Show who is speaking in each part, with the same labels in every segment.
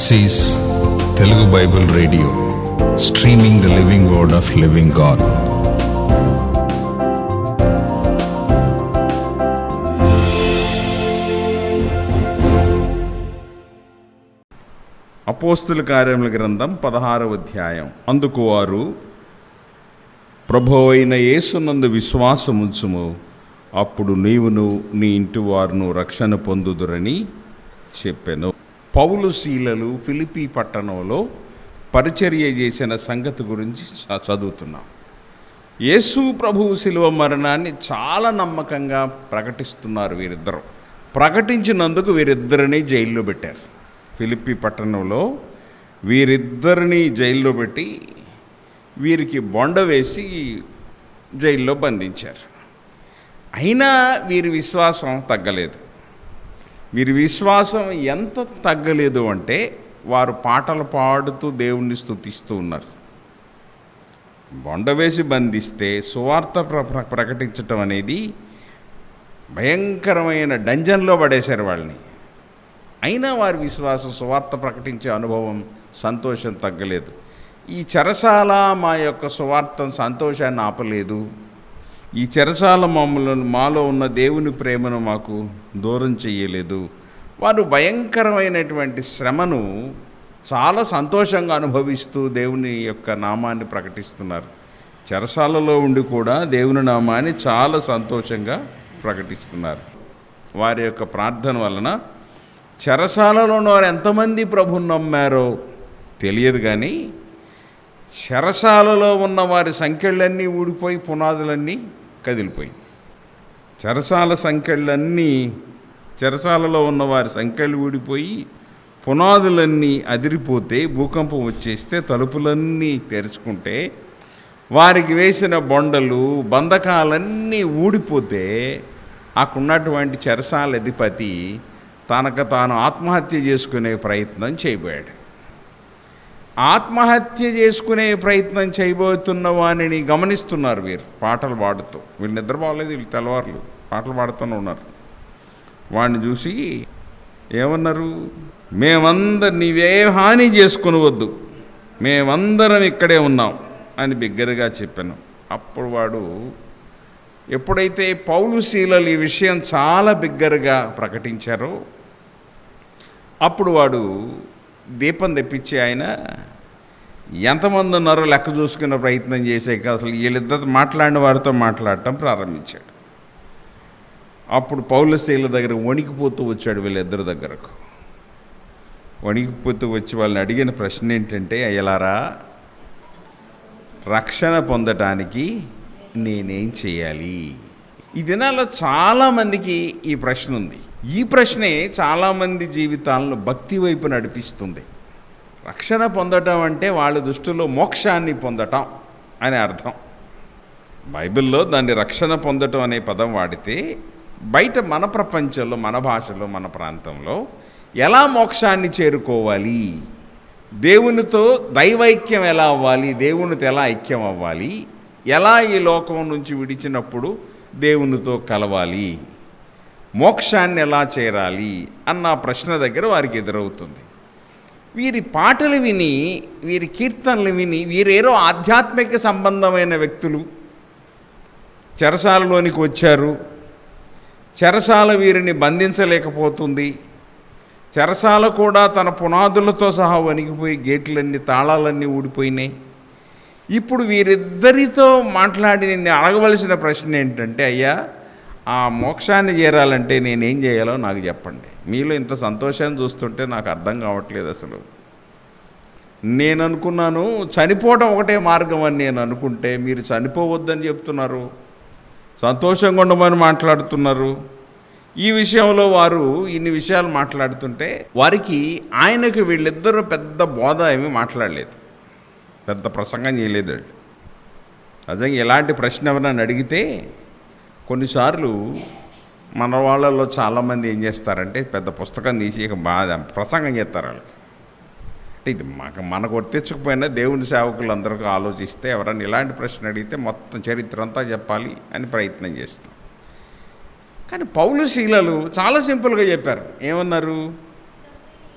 Speaker 1: This is Telugu Bible radio streaming the living word of living God
Speaker 2: అపోస్తుల కార్యముల గ్రంథం పదహారవ అధ్యాయం. అందుకు వారు ప్రభు అయిన యేసునందు విశ్వాసముంచుము. అప్పుడు నీవును నీ ఇంటి వారును రక్షణ పొందుదురని చెప్పాను. పౌలు శీలలు ఫిలిపి పట్టణంలో పరిచర్య చేసిన సంగతి గురించి చ- చదువుతున్నాం. యేసు ప్రభువు శిలువ మరణాన్ని చాలా నమ్మకంగా ప్రకటిస్తున్నారు వీరిద్దరు. ప్రకటించినందుకు వీరిద్దరిని జైల్లో పెట్టారు. ఫిలిపి పట్టణంలో వీరిద్దరిని జైల్లో పెట్టి వీరికి బొండ వేసి జైల్లో బంధించారు. అయినా వీరి విశ్వాసం తగ్గలేదు. వీరి విశ్వాసం ఎంత తగ్గలేదు అంటే వారు పాటలు పాడుతూ దేవుణ్ణి స్తుతిస్తూ ఉన్నారు. బొండ వేసి బంధిస్తే సువార్త ప్ర ప్ర- ప్రకటించటం అనేది భయంకరమైన డంజన్లో పడేశారు వాళ్ళని. అయినా వారి విశ్వాసం సువార్త ప్రకటించే అనుభవం సంతోషం తగ్గలేదు. ఈ చెరసాల మా యొక్క సువార్త సంతోషాన్ని ఆపలేదు. ఈ చెరసాల మమ్మలను మాలో ఉన్న దేవుని ప్రేమను మాకు దూరం చేయలేదు వారు భయంకరమైనటువంటి శ్రమను చాలా సంతోషంగా అనుభవిస్తూ దేవుని యొక్క నామాన్ని ప్రకటిస్తున్నారు. చెరసాలలో ఉండి కూడా దేవుని నామాన్ని చాలా సంతోషంగా ప్రకటిస్తున్నారు. వారి యొక్క ప్రార్థన వలన చెరసాలలో వారు ఎంతమంది ప్రభుని నమ్మారో తెలియదు కానీ చెరసాలలో ఉన్న వారి సంఖ్యలన్నీ ఊడిపోయి పునాదులన్నీ కదిలిపోయి చెరసాల సంఖ్యలన్నీ చెరసాలలో ఉన్న వారి సంఖ్యలు ఊడిపోయి పునాదులన్నీ అదిరిపోతే భూకంపం వచ్చేస్తే తలుపులన్నీ తెరుచుకుంటే వారికి వేసిన బొండలు బంధకాలన్నీ ఊడిపోతే ఆకున్నటువంటి చెరసాల అధిపతి తనకు తాను ఆత్మహత్య చేసుకునే ప్రయత్నం చేయబోయాడు. ఆత్మహత్య చేసుకునే ప్రయత్నం చేయబోతున్న వారిని గమనిస్తున్నారు వీరు. పాటలు పాడుతూ. వీళ్ళు నిద్ర బాగలేదు వీళ్ళు తెల్లవారులు. పాటలు పాడుతూనే ఉన్నారు. వాడిని చూసి ఏమన్నారు? మేమందరు నీవే హాని చేసుకునవద్దు. మేమందరం ఇక్కడే ఉన్నాం అని బిగ్గరగా చెప్పాను. అప్పుడు వాడు ఎప్పుడైతే పౌలు శీలలు ఈ విషయం చాలా బిగ్గరగా ప్రకటించారో అప్పుడు వాడు దీపం తెప్పించి ఆయన ఎంతమంది ఉన్నారో లెక్క చూసుకునే ప్రయత్నం చేసాక అసలు వీళ్ళిద్దరు మాట్లాడిన వారితో మాట్లాడటం ప్రారంభించాడు. అప్పుడు పౌలశైల దగ్గర వణికిపోతూ వచ్చాడు వీళ్ళిద్దరి దగ్గరకు. వణికిపోతూ వచ్చి వాళ్ళని అడిగిన ప్రశ్న ఏంటంటే అయ్యలారా రక్షణ పొందటానికి నేనేం చేయాలి? ఈ దినాల్లో చాలామందికి ఈ ప్రశ్న ఉంది. ఈ ప్రశ్నే చాలామంది జీవితాలను భక్తి వైపు నడిపిస్తుంది. రక్షణ పొందటం అంటే వాళ్ళ దృష్టిలో మోక్షాన్ని పొందటం అని అర్థం. బైబిల్లో దాన్ని రక్షణ పొందటం అనే పదం వాడితే బయట మన ప్రపంచంలో మన భాషలో మన ప్రాంతంలో ఎలా మోక్షాన్ని చేరుకోవాలి? దేవునితో దైవైక్యం ఎలా అవ్వాలి? దేవునితో ఎలా ఐక్యం అవ్వాలి? ఎలా ఈ లోకం నుంచి విడిచినప్పుడు దేవునితో కలవాలి? మోక్షాన్ని ఎలా చేరాలి అన్న ప్రశ్న దగ్గర వారికి ఎదురవుతుంది. వీరి పాటలు విని వీరి కీర్తనలు విని వీరేరో ఆధ్యాత్మిక సంబంధమైన వ్యక్తులు. చెరసాలలోనికి వచ్చారు. చెరసాల వీరిని బంధించలేకపోతుంది. చెరసాల కూడా తన పునాదులతో సహా వణికిపోయి గేట్లన్నీ తాళాలన్నీ ఊడిపోయినాయి. ఇప్పుడు వీరిద్దరితో మాట్లాడి నేను అడగవలసిన ప్రశ్న ఏంటంటే అయ్యా ఆ మోక్షాన్ని చేరాలంటే నేనేం చేయాలో నాకు చెప్పండి. మీలో ఇంత సంతోషాన్ని చూస్తుంటే నాకు అర్థం కావట్లేదు అసలు. నేను అనుకున్నాను చనిపోవడం ఒకటే మార్గం అని నేను అనుకుంటే మీరు చనిపోవద్దని చెప్తున్నారు. సంతోషంగా ఉండమని మాట్లాడుతున్నారు. ఈ విషయంలో వారు ఇన్ని విషయాలు మాట్లాడుతుంటే వారికి ఆయనకు వీళ్ళిద్దరూ పెద్ద బోధ ఏమీ మాట్లాడలేదు. పెద్ద ప్రసంగం చేయలేదు వాళ్ళు. నిజంగా ఎలాంటి ప్రశ్న ఎవరైనా అడిగితే కొన్నిసార్లు మన వాళ్ళల్లో చాలామంది ఏం చేస్తారంటే పెద్ద పుస్తకం తీసి ఇక బాగా ప్రసంగం చేస్తారు వాళ్ళకి. అంటే ఇది మాకు మనకు వర్తించకపోయినా దేవుని సేవకులందరికీ ఆలోచిస్తే ఎవరైనా ఇలాంటి ప్రశ్న అడిగితే మొత్తం చరిత్ర అంతా చెప్పాలి అని ప్రయత్నం చేస్తాం. కానీ పౌలు శీలలు చాలా సింపుల్గా చెప్పారు. ఏమన్నారు?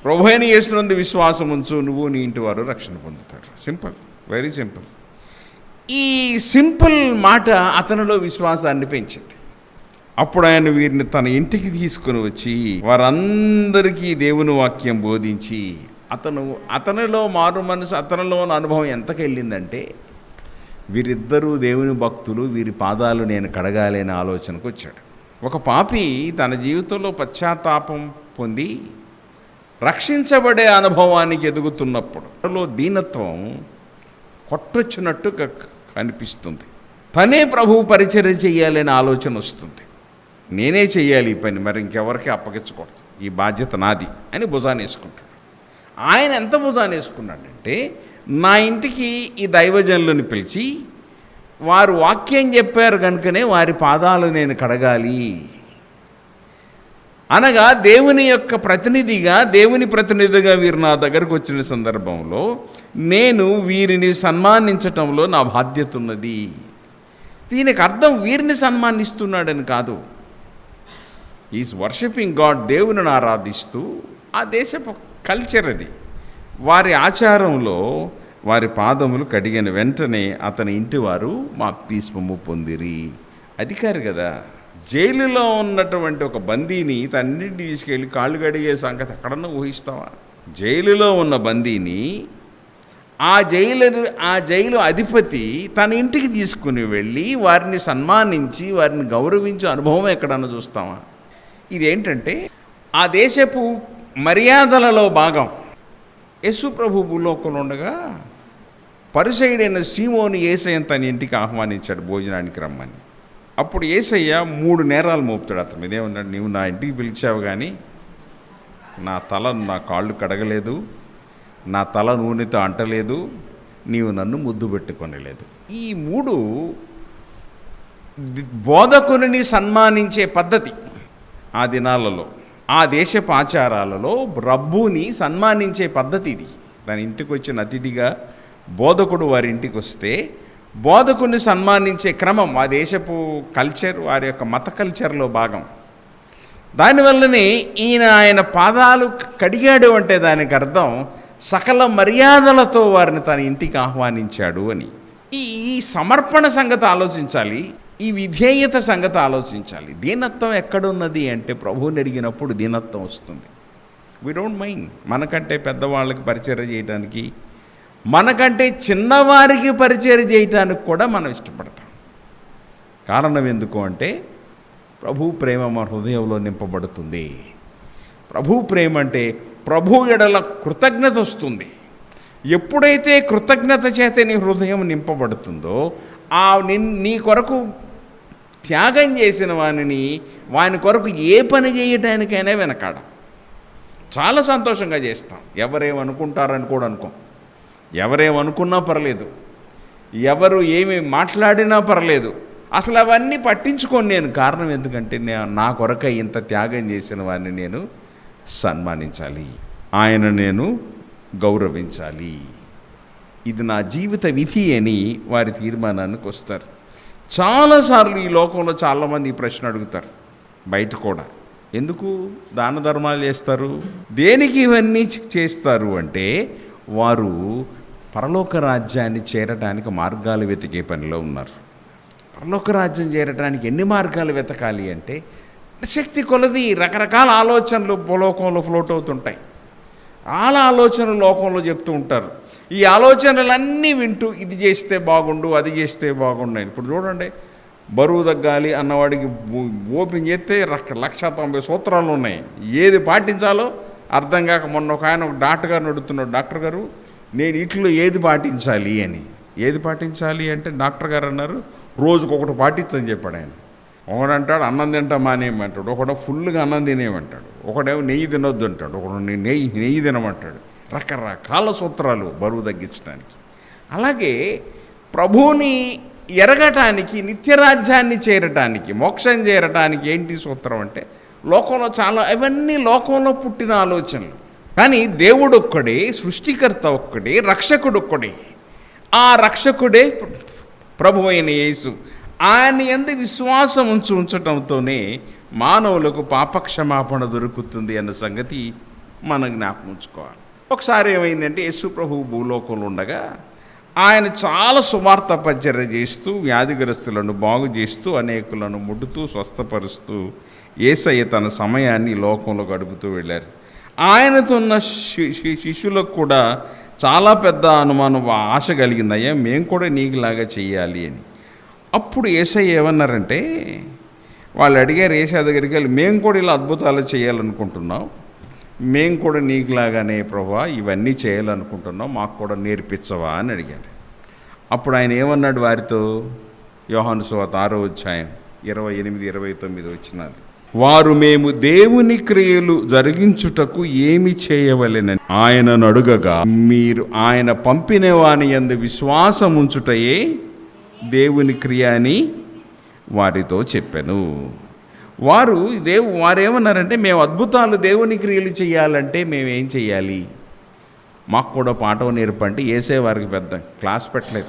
Speaker 2: ప్రభు అయిన యేసునందు విశ్వాసం ఉంచు నువ్వు నీ ఇంటి వారు రక్షణ పొందుతారు. Simple very simple. ఈ సింపుల్ మాట అతనిలో విశ్వాసాన్ని పెంచింది. అప్పుడు ఆయన వీరిని తన ఇంటికి తీసుకుని వచ్చి వారందరికీ దేవుని వాక్యం బోధించి అతను అతనిలో మారు మనసు అతనిలో ఉన్న అనుభవం ఎంతకెళ్ళిందంటే వీరిద్దరూ దేవుని భక్తులు వీరి పాదాలు నేను కడగాలి అనే ఆలోచనకు వచ్చాడు. ఒక పాపి తన జీవితంలో పశ్చాత్తాపం పొంది రక్షించబడే అనుభవానికి ఎదుగుతున్నప్పుడు దీనత్వం పట్టొచ్చినట్టు అనిపిస్తుంది కనిపిస్తుంది. తనే ప్రభువు పరిచర్య చేయాలనే ఆలోచన వస్తుంది. నేనే చేయాలి ఈ పని మరి ఇంకెవరికి అప్పగించకూడదు. ఈ బాధ్యత నాది అని భుజాన్ని వేసుకుంటాడు ఆయన ఎంత భుజాన్ని వేసుకున్నాడంటే నా ఇంటికి ఈ దైవజనులను పిలిచి వారు వాక్యం చెప్పారు కనుకనే వారి పాదాలు నేను కడగాలి. అనగా దేవుని యొక్క ప్రతినిధిగా దేవుని ప్రతినిధిగా వీరు నా దగ్గరకు వచ్చిన సందర్భంలో నేను వీరిని సన్మానించటంలో నా బాధ్యత ఉన్నది. దీనికి అర్థం వీరిని సన్మానిస్తున్నాడని కాదు. ఈజ్ వర్షిపింగ్ గాడ్ దేవుని ఆరాధిస్తూ ఆ దేశపు కల్చర్ అది. వారి ఆచారంలో వారి పాదములు కడిగిన వెంటనే అతని ఇంటివారు మా బాప్తిస్మము పొందిరి. అధికారి కదా. జైలులో ఉన్నటువంటి ఒక బందీని తన్నింటిని తీసుకెళ్ళి కాళ్ళు కడిగే సంగతి ఎక్కడన్నా ఊహిస్తావా? జైలులో ఉన్న బందీని ఆ జైలు ఆ జైలు అధిపతి తన ఇంటికి తీసుకుని వెళ్ళి వారిని సన్మానించి వారిని గౌరవించే అనుభవం ఎక్కడన్నా చూస్తామా ఇదేంటంటే ఆ దేశపు మర్యాదలలో భాగం. యశు ప్రభు భూలోకంలో ఉండగా పరిసైడైన సీమోని ఏసయ్య తన ఇంటికి ఆహ్వానించాడు భోజనానికి రమ్మని. అప్పుడు ఏసయ్య మూడు నేరాలు మోపుతాడు అతను మీద. ఏమన్నాడు? నీవు నా ఇంటికి పిలిచావు కానీ నా తల నా కాళ్ళు కడగలేదు నా తల నూనెతో అంటలేదు నీవు నన్ను ముద్దు పెట్టుకొనలేదు. ఈ మూడు బోధకుని సన్మానించే పద్ధతి ఆ దినాలలో ఆ దేశపు ఆచారాలలో రబ్బుని సన్మానించే పద్ధతి ఇది. దాని ఇంటికి వచ్చిన అతిథిగా బోధకుడు వారి ఇంటికి వస్తే బోధకుని సన్మానించే క్రమం ఆ దేశపు కల్చర్ వారి యొక్క మత కల్చర్లో భాగం. దానివల్లనే ఈయన ఆయన పాదాలు కడిగాడు అంటే దానికి అర్థం సకల మర్యాదలతో వారిని తన ఇంటికి ఆహ్వానించాడు అని. ఈ ఈ సమర్పణ సంగతి ఆలోచించాలి ఈ విధేయత సంగతి ఆలోచించాలి. దీనత్వం ఎక్కడున్నది అంటే ప్రభువుని ఎరిగినప్పుడు దీనత్వం వస్తుంది. వి డోంట్ మైండ్ మనకంటే పెద్దవాళ్ళకి పరిచయం చేయడానికి మనకంటే చిన్నవారికి పరిచయం చేయటానికి కూడా మనం ఇష్టపడతాం. కారణం ఎందుకు అంటే ప్రభు ప్రేమ మన హృదయంలో నింపబడుతుంది. ప్రభు ప్రేమ అంటే ప్రభు ఎడల కృతజ్ఞత వస్తుంది. ఎప్పుడైతే కృతజ్ఞత చేత నీ హృదయం నింపబడుతుందో ఆ నిన్ నీ కొరకు త్యాగం చేసిన వానిని వాని కొరకు ఏ పని చేయటానికైనా వెనకాడ. చాలా సంతోషంగా చేస్తాం. ఎవరేమనుకుంటారని కూడా అనుకోం. ఎవరేమనుకున్నా పర్లేదు. ఎవరు ఏమి మాట్లాడినా పర్లేదు. అసలు అవన్నీ పట్టించుకోను నేను కారణం ఎందుకంటే నా కొరకై ఇంత త్యాగం చేసిన వారిని నేను సన్మానించాలి. ఆయన నేను గౌరవించాలి. ఇది నా జీవిత విధి అని వారి తీర్మానానికి వస్తారు. చాలాసార్లు ఈ లోకంలో చాలామంది ఈ ప్రశ్న అడుగుతారు. బయట కూడా. ఎందుకు? దాన ధర్మాలు చేస్తారు. దేనికి ఇవన్నీ చేస్తారు అంటే వారు పరలోక రాజ్యాన్ని చేరడానికి మార్గాలు వెతికే పనిలో ఉన్నారు. పరలోక రాజ్యం చేరడానికి ఎన్ని మార్గాలు వెతకాలి అంటే శక్తి కొలది రకరకాల ఆలోచనలు లోకంలో ఫ్లోట్ అవుతుంటాయి. ఆల ఆలోచనలు లోకంలో చెప్తూ ఉంటారు. ఈ ఆలోచనలన్నీ వింటూ ఇది చేస్తే బాగుండు అది చేస్తే బాగుండు ఇప్పుడు చూడండి బరువు తగ్గాలి అన్నవాడికి ఓపెన్ చేస్తే లక్ష తొంభై సూత్రాలు ఉన్నాయి. ఏది పాటించాలో అర్థం కాక మొన్న ఒక ఆయన ఒక డాక్టర్ గారు నడుతున్నాడు డాక్టర్ గారు నేను ఇట్లో ఏది పాటించాలి అని. ఏది పాటించాలి అంటే డాక్టర్ గారు అన్నారు రోజుకు ఒకటి పాటించని చెప్పాడు ఆయన. ఒకడంటాడు అన్నం తింటా మానేయమంటాడు ఒకడు ఫుల్గా అన్నం తినేయమంటాడు. ఒకడేమో నెయ్యి తినొద్దు అంటాడు. ఒకడు నెయ్యి నెయ్యి తినమంటాడు. రకరకాల సూత్రాలు బరువు తగ్గించడానికి. అలాగే ప్రభువుని ఎరగటానికి నిత్యరాజ్యాన్ని చేరటానికి మోక్షం చేరటానికి ఏంటి సూత్రం అంటే లోకంలో చాలా ఇవన్నీ లోకంలో పుట్టిన ఆలోచనలు. కానీ దేవుడు ఒక్కడే సృష్టికర్త ఒక్కడే రక్షకుడు ఒక్కడే ఆ రక్షకుడే ప్రభు అయిన యేసు. ఆయన ఎందు విశ్వాసం ఉంచు ఉంచటంతోనే మానవులకు పాపక్షమాపణ దొరుకుతుంది అన్న సంగతి మనం జ్ఞాపకం ఉంచుకోవాలి. ఒకసారి ఏమైందంటే యేసు ప్రభు భూలోకంలో ఉండగా ఆయన చాలా సువార్త పరిచర్య చేస్తూ వ్యాధిగ్రస్తులను బాగు చేస్తూ అనేకులను ముడుతూ స్వస్థపరుస్తూ ఏసయ్య తన సమయాన్ని లోకంలో గడుపుతూ వెళ్ళారు. ఆయనతో ఉన్న శి- శి- శిష్యులకు కూడా చాలా పెద్ద అనుమానం ఆశ కలిగిందయ్యా మేము కూడా నీకులాగా చెయ్యాలి అని. అప్పుడు ఏసయ్య ఏమన్నారంటే వాళ్ళు అడిగారు ఏసా దగ్గరికి వెళ్ళి మేము కూడా ఇలా అద్భుతాలు చేయాలనుకుంటున్నాం. మేము కూడా నీకులాగానే ప్రభా ఇవన్నీ చేయాలనుకుంటున్నాం మాకు కూడా నేర్పించవా అని అడిగాడు అప్పుడు ఆయన ఏమన్నాడు వారితో? యోహాను సువాత ఆరో అధ్యాయం ఇరవై ఎనిమిది ఇరవై తొమ్మిది వచ్చినారు వారు మేము దేవుని క్రియలు జరిగించుటకు ఏమి చేయవలెనని ఆయనను అడుగగా మీరు ఆయన పంపిన వాని ఎందు విశ్వాసం ఉంచుటయే దేవుని క్రియ అని వారితో చెప్పాను. వారు దేవు వారేమన్నారంటే మేము అద్భుతాలు దేవుని క్రియలు చేయాలంటే మేము ఏం చేయాలి? మాకు కూడా పాఠం నేర్పంటే వేసేవారికి పెద్ద క్లాస్ పెట్టలేదు.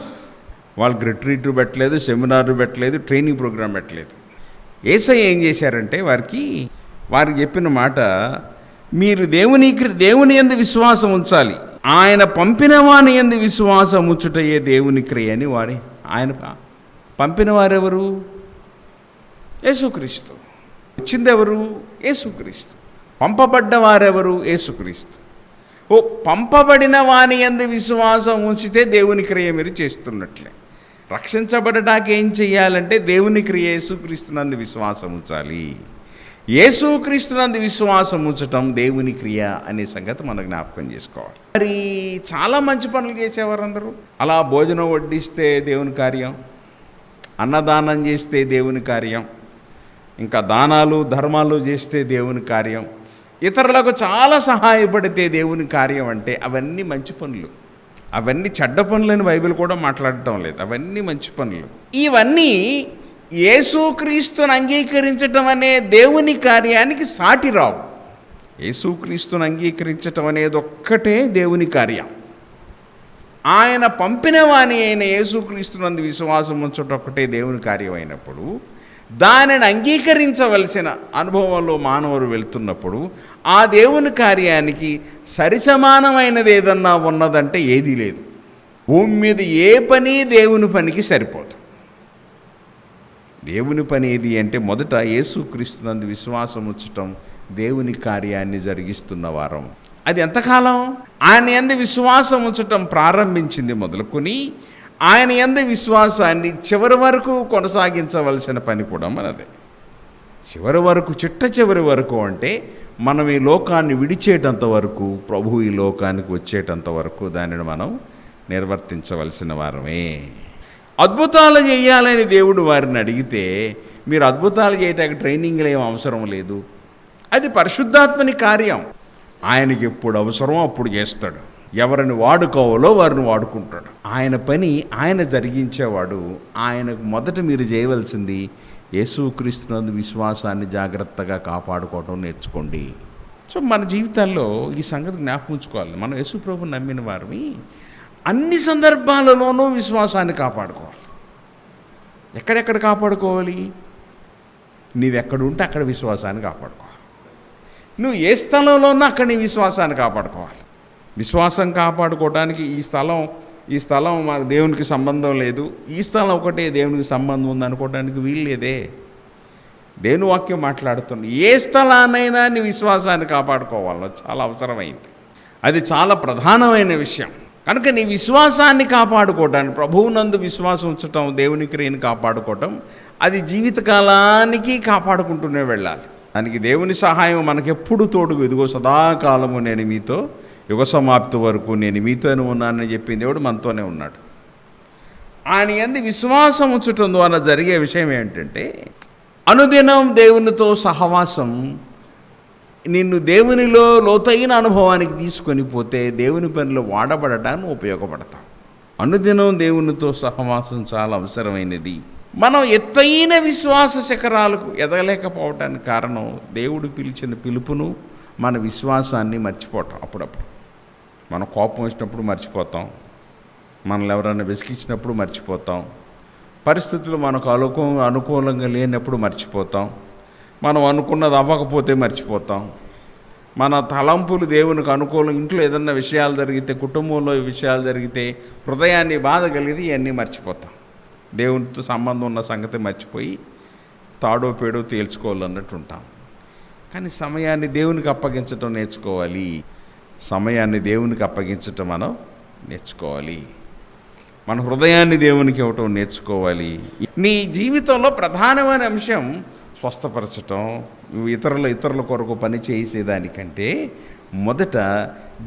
Speaker 2: వాళ్ళకి రిట్రీట్ పెట్టలేదు సెమినార్ పెట్టలేదు ట్రైనింగ్ ప్రోగ్రాం పెట్టలేదు. ఏసై ఏం చేశారంటే వారికి వారికి చెప్పిన మాట మీరు దేవుని దేవుని ఎందు విశ్వాసం ఉంచాలి. ఆయన పంపిన వాని ఎందు విశ్వాసం ఉంచుటయే దేవుని క్రియ అని వారి ఆయన పంపిన వారెవరు? యేసుక్రీస్తు. వచ్చిందెవరు? యేసుక్రీస్తు. పంపబడ్డ వారెవరు? యేసుక్రీస్తు. ఓ పంపబడిన వాని ఎందు విశ్వాసం ఉంచితే దేవుని క్రియ మీరు చేస్తున్నట్లే. రక్షించబడటానికి ఏం చేయాలంటే దేవుని క్రియ యేసుక్రీస్తునందు విశ్వాసం ఉంచాలి. యేసుక్రీస్తునందు విశ్వాసం ఉంచటం దేవుని క్రియ అనే సంగతి మనం జ్ఞాపకం చేసుకోవాలి. మరి చాలా మంచి పనులు చేసేవారు అందరూ అలా భోజనం వడ్డిస్తే దేవుని కార్యం అన్నదానం చేస్తే దేవుని కార్యం ఇంకా దానాలు ధర్మాలు చేస్తే దేవుని కార్యం ఇతరులకు చాలా సహాయపడితే దేవుని కార్యం అంటే అవన్నీ మంచి పనులు. అవన్నీ చెడ్డ పనులని బైబిల్ కూడా మాట్లాడటం లేదు. అవన్నీ మంచి పనులు. ఇవన్నీ యేసుక్రీస్తుని అంగీకరించటం అనే దేవుని కార్యానికి సాటి రావు. యేసుక్రీస్తుని అంగీకరించటం అనేది ఒక్కటే దేవుని కార్యం. ఆయన పంపిన వాణి అయిన యేసుక్రీస్తునందు విశ్వాసం ఉంచటం ఒకటే దేవుని కార్యం అయినప్పుడు దానిని అంగీకరించవలసిన అనుభవంలో మానవుడు వెళ్తున్నప్పుడు ఆ దేవుని కార్యానికి సరిసమానమైనది ఏదన్నా ఉన్నదంటే ఏదీ లేదు. భూమి మీద ఏ పని దేవుని పనికి సరిపోదు. దేవుని పని ఏది అంటే మొదట యేసుక్రీస్తునందు విశ్వాసం ఉంచటం దేవుని కార్యాన్ని జరిగిస్తున్న వారం. అది ఎంతకాలం? ఆయన ఎందు విశ్వాసం ఉంచటం ప్రారంభించింది మొదలుకొని ఆయన ఎందు విశ్వాసాన్ని చివరి వరకు కొనసాగించవలసిన పని కూడా మనదే. చివరి వరకు చిట్ట చివరి వరకు అంటే మనం ఈ లోకాన్ని విడిచేటంత వరకు ప్రభు ఈ లోకానికి వచ్చేటంత వరకు దానిని మనం నిర్వర్తించవలసిన వారమే. అద్భుతాలు చేయాలని దేవుడు వారిని అడిగితే మీరు అద్భుతాలు చేయటానికి ట్రైనింగ్లు ఏం అవసరం లేదు. అది పరిశుద్ధాత్మని కార్యం. ఆయనకి ఎప్పుడు అవసరమో అప్పుడు చేస్తాడు. ఎవరిని వాడుకోవాలో వారిని వాడుకుంటాడు. ఆయన పని ఆయన జరిగించేవాడు. ఆయనకు మొదట మీరు చేయవలసింది యేసుక్రీస్తునందు విశ్వాసాన్ని జాగ్రత్తగా కాపాడుకోవడం నేర్చుకోండి. సో మన జీవితాల్లో ఈ సంగతి జ్ఞాపకం ఉంచుకోవాలి. మనం యేసు ప్రభు నమ్మిన వారిని అన్ని సందర్భాలలోనూ విశ్వాసాన్ని కాపాడుకోవాలి. ఎక్కడెక్కడ కాపాడుకోవాలి? నీవెక్కడుంటే అక్కడ విశ్వాసాన్ని కాపాడుకోవాలి. నువ్వు ఏ స్థలంలో ఉన్నా అక్కడ నీ విశ్వాసాన్ని కాపాడుకోవాలి. విశ్వాసం కాపాడుకోవడానికి ఈ స్థలం ఈ స్థలం మన దేవునికి సంబంధం లేదు. ఈ స్థలం ఒకటే దేవునికి సంబంధం ఉంది అనుకోవడానికి వీల్లేదే దేని వాక్యం మాట్లాడుతుంది. ఏ స్థలాన్నైనా నీ విశ్వాసాన్ని కాపాడుకోవాలో చాలా అవసరమైంది. అది చాలా ప్రధానమైన విషయం. కనుక నీ విశ్వాసాన్ని కాపాడుకోవటానికి ప్రభువునందు విశ్వాసం ఉంచటం దేవుని క్రియను కాపాడుకోవటం అది జీవితకాలానికి కాపాడుకుంటూనే వెళ్ళాలి. దానికి దేవుని సహాయం మనకెప్పుడు తోడుగు. ఇదిగో సదాకాలము నేను మీతో యుగ సమాప్తి వరకు నేను మీతోనే ఉన్నానని చెప్పిన దేవుడు మనతోనే ఉన్నాడు. ఆయన ఎందు విశ్వాసం ఉంచటం ద్వారా జరిగే విషయం ఏంటంటే అనుదినం దేవునితో సహవాసం నిన్ను దేవునిలో లోతైన అనుభవానికి తీసుకొని పోతే దేవుని పనిలో వాడబడటానికి ఉపయోగపడతాం అనుదినం దేవునితో సహవాసం చాలా అవసరమైనది. మనం ఎత్తైన విశ్వాస శిఖరాలకు ఎదగలేకపోవటానికి కారణం దేవుడు పిలిచిన పిలుపును మన విశ్వాసాన్ని మర్చిపోవటం అప్పుడప్పుడు. మన కోపం వచ్చినప్పుడు మర్చిపోతాం. మనల్ని ఎవరైనా వెసికించినప్పుడు మర్చిపోతాం. పరిస్థితులు మనకు అనుకూ అనుకూలంగా లేనప్పుడు మర్చిపోతాం. మనం అనుకున్నది అవ్వకపోతే మర్చిపోతాం. మన తలంపులు దేవునికి అనుకూలం ఇంట్లో ఏదన్నా విషయాలు జరిగితే కుటుంబంలో విషయాలు జరిగితే హృదయాన్ని బాధ కలిగితే ఇవన్నీ మర్చిపోతాం. దేవునితో సంబంధం ఉన్న సంగతి మర్చిపోయి తాడో పేడో తేల్చుకోవాలన్నట్టు ఉంటాం. కానీ సమయాన్ని దేవునికి అప్పగించటం నేర్చుకోవాలి. సమయాన్ని దేవునికి అప్పగించటం మనం నేర్చుకోవాలి. మన హృదయాన్ని దేవునికి ఇవ్వటం నేర్చుకోవాలి. నీ జీవితంలో ప్రధానమైన అంశం స్వస్థపరచటం నువ్వు ఇతరుల ఇతరుల కొరకు పని చేసేదానికంటే మొదట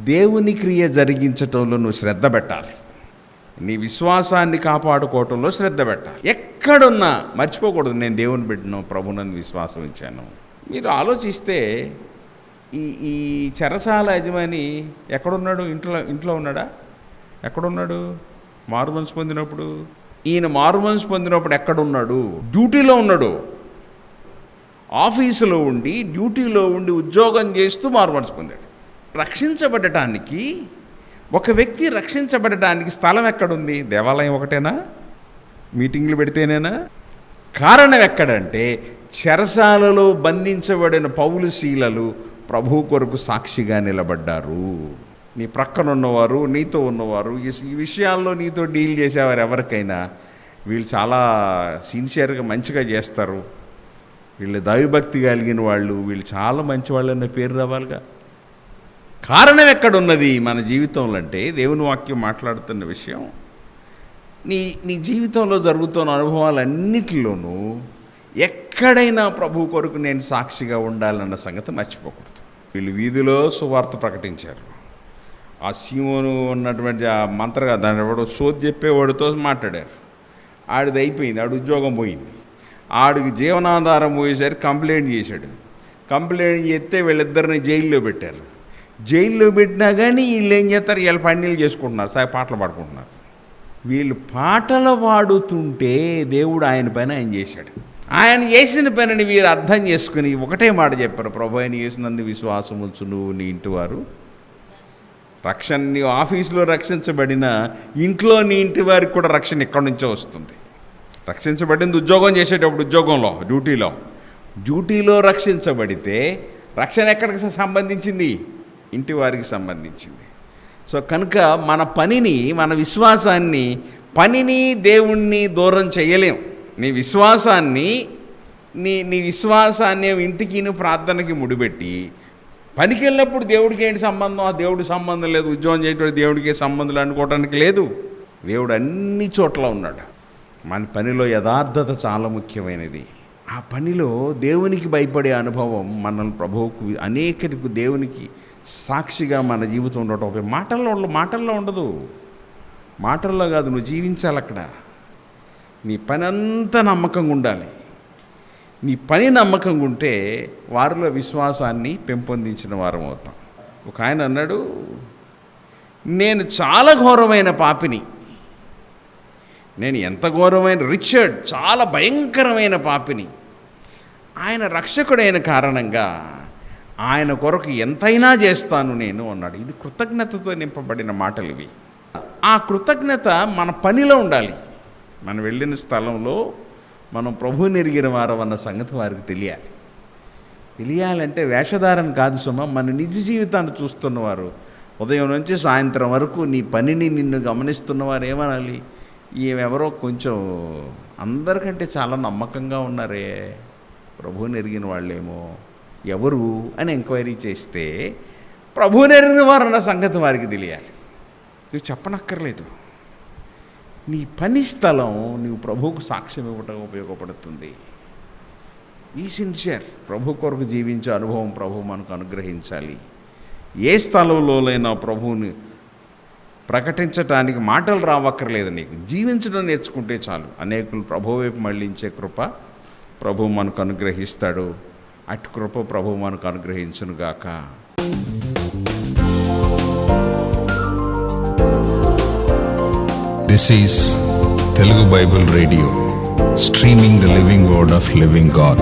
Speaker 2: దేవుని క్రియ జరిగించటంలో నువ్వు శ్రద్ధ పెట్టాలి. నీ విశ్వాసాన్ని కాపాడుకోవటంలో శ్రద్ధ పెట్టాలి. ఎక్కడున్నా మర్చిపోకూడదు నేను దేవుని బిడ్డను ప్రభునందు విశ్వాసం ఇచ్చాను మీరు ఆలోచిస్తే ఈ ఈ చెరసాల యజమాని ఎక్కడున్నాడు? ఇంట్లో ఇంట్లో ఉన్నాడా? ఎక్కడున్నాడు? మారు మనసు పొందినప్పుడు? ఈయన మారు మనసు పొందినప్పుడు ఎక్కడున్నాడు? డ్యూటీలో ఉన్నాడు. ఆఫీసులో ఉండి డ్యూటీలో ఉండి ఉద్యోగం చేస్తూ మారు మనసు పొందాడు. రక్షించబడటానికి ఒక వ్యక్తి రక్షించబడటానికి స్థలం ఎక్కడుంది? దేవాలయం ఒకటేనా? మీటింగ్లు పెడితేనేనా? కారణం ఎక్కడంటే చెరసాలలో బంధించబడిన పౌలు శీలలు ప్రభు కొరకు సాక్షిగా నిలబడ్డారు. నీ ప్రక్కన ఉన్నవారు నీతో ఉన్నవారు ఈ విషయాల్లో నీతో డీల్ చేసేవారు ఎవరికైనా వీళ్ళు చాలా సిన్సియర్గా మంచిగా చేస్తారు. వీళ్ళు దైవభక్తి కలిగిన వాళ్ళు వీళ్ళు చాలా మంచి వాళ్ళు అనే పేరు రావాలిగా. కారణం ఎక్కడున్నది మన జీవితంలో అంటే దేవుని వాక్యం మాట్లాడుతున్న విషయం. నీ నీ జీవితంలో జరుగుతున్న అనుభవాలన్నిటిలోనూ ఎక్కడైనా ప్రభు కొరకు నేను సాక్షిగా ఉండాలన్న సంగతి మర్చిపోకూడదు. వీళ్ళు వీధిలో సువార్త ప్రకటించారు. ఆ సీమోను ఉన్నటువంటి ఆ మంత్రగా దాని ఎవడో సోది చెప్పేవాడితో మాట్లాడారు. ఆడిది అయిపోయింది ఆడు ఉద్యోగం పోయింది. ఆడికి జీవనాధారం పోయేసరికి కంప్లైంట్ చేశాడు. కంప్లైంట్ చేస్తే వీళ్ళిద్దరిని జైల్లో పెట్టారు. జైల్లో పెట్టినా కానీ వీళ్ళు ఏం చేస్తారు? వీళ్ళ పన్నీళ్ళు చేసుకుంటున్నారు సాయి పాటలు పాడుకుంటున్నారు. వీళ్ళు పాటలు పాడుతుంటే దేవుడు ఆయన పైన ఆయన చేశాడు? ఆయన చేసిన పనిని వీరు అర్థం చేసుకుని ఒకటే మాట చెప్పారు ప్రభు ఆయన చేసినందు విశ్వాసం ఉంచు నువ్వు నీ ఇంటి వారు. రక్షణ నీ ఆఫీసులో రక్షించబడిన ఇంట్లో నీ ఇంటి వారికి కూడా రక్షణ ఎక్కడి నుంచో వస్తుంది. రక్షించబడింది ఉద్యోగం చేసేటప్పుడు ఉద్యోగంలో డ్యూటీలో. డ్యూటీలో రక్షించబడితే రక్షణ ఎక్కడికి సంబంధించింది? ఇంటి వారికి సంబంధించింది. సో కనుక మన పనిని మన విశ్వాసాన్ని పనిని దేవుణ్ణి దూరం చేయలేం. నీ విశ్వాసాన్ని నీ నీ విశ్వాసాన్ని ఇంటికి నువ్వు ప్రార్థనకి ముడిపెట్టి పనికి వెళ్ళినప్పుడు దేవుడికి ఏంటి సంబంధం? ఆ దేవుడి సంబంధం లేదు. ఉద్యోగం చేయటం దేవుడికి సంబంధం అనుకోవటానికి లేదు. దేవుడు అన్ని చోట్ల ఉన్నాడు. మన పనిలో యథార్థత చాలా ముఖ్యమైనది. ఆ పనిలో దేవునికి భయపడే అనుభవం మనల్ని ప్రభువుకు అనేకరికి దేవునికి సాక్షిగా మన జీవితం ఉండటం. ఒక మాటల్లో మాటల్లో ఉండదు. మాటల్లో కాదు నువ్వు జీవించాలి అక్కడ. నీ పని అంతా నమ్మకంగా ఉండాలి. నీ పని నమ్మకంగా ఉంటే వారిలో విశ్వాసాన్ని పెంపొందించిన వారం అవుతాం. ఒక ఆయన అన్నాడు నేను చాలా ఘోరమైన పాపిని. నేను ఎంత ఘోరమైన రిచర్డ్ చాలా భయంకరమైన పాపిని. ఆయన రక్షకుడైన కారణంగా ఆయన కొరకు ఎంతైనా చేస్తాను నేను అన్నాడు. ఇది కృతజ్ఞతతో నింపబడిన మాటలు ఇవి. ఆ కృతజ్ఞత మన పనిలో ఉండాలి. మనం వెళ్ళిన స్థలంలో మనం ప్రభువుని ఎరిగిన వారం అన్న సంగతి వారికి తెలియాలి. తెలియాలంటే వేషధారణ కాదు సుమ మన నిజ జీవితాన్ని చూస్తున్నవారు. ఉదయం నుంచి సాయంత్రం వరకు నీ పనిని నిన్ను గమనిస్తున్నవారు ఏమనాలి? ఈమెవరో కొంచెం అందరికంటే చాలా నమ్మకంగా ఉన్నారే. ప్రభువుని ఎరిగిన వాళ్ళేమో ఎవరు అని ఎంక్వైరీ చేస్తే ప్రభువుని ఎరిగిన వారు అన్న సంగతి వారికి తెలియాలి. నువ్వు చెప్పనక్కర్లేదు. నీ పని స్థలం నీవు ప్రభువుకు సాక్ష్యం ఇవ్వటం ఉపయోగపడుతుంది. ఈ సిన్సియర్ ప్రభు కొరకు జీవించే అనుభవం ప్రభు మనకు అనుగ్రహించాలి. ఏ స్థలంలోనైనా ప్రభువుని ప్రకటించటానికి మాటలు రావక్కర్లేదు నీకు. జీవించడం నేర్చుకుంటే చాలు. అనేకులు ప్రభు వైపు మళ్ళించే కృప ప్రభు మనకు అనుగ్రహిస్తాడు. అటు కృప ప్రభు మనకు అనుగ్రహించునుగాక.
Speaker 1: This is Telugu Bible radio streaming the living word of living God